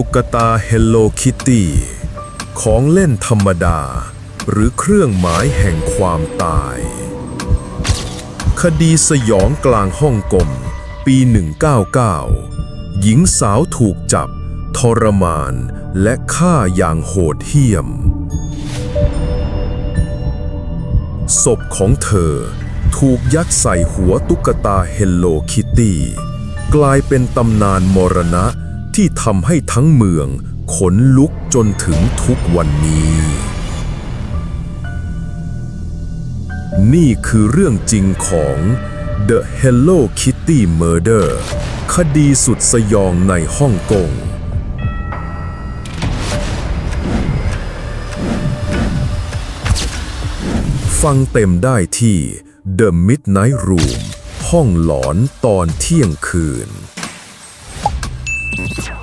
ตุ๊กตา Hello Kitty ของเล่นธรรมดา หรือเครื่องหมายแห่งความตาย คดีสยองกลางฮ่องกงปี 199 หญิงสาวถูกจับ ทรมาน และฆ่าอย่างโหดเหี้ยม ศพของเธอถูกยัดใส่หัวตุ๊กตา Hello Kitty กลายเป็นตำนานมรณะ ที่ทำให้ทั้งเมือง ขนลุกจนถึงทุกวันนี้ นี่คือเรื่องจริงของ The Hello Kitty Murder คดีสุดสยองในฮ่องกงฟังเต็มได้ที่ The Midnight Room ห้องหลอนตอนเที่ยงคืน Peace.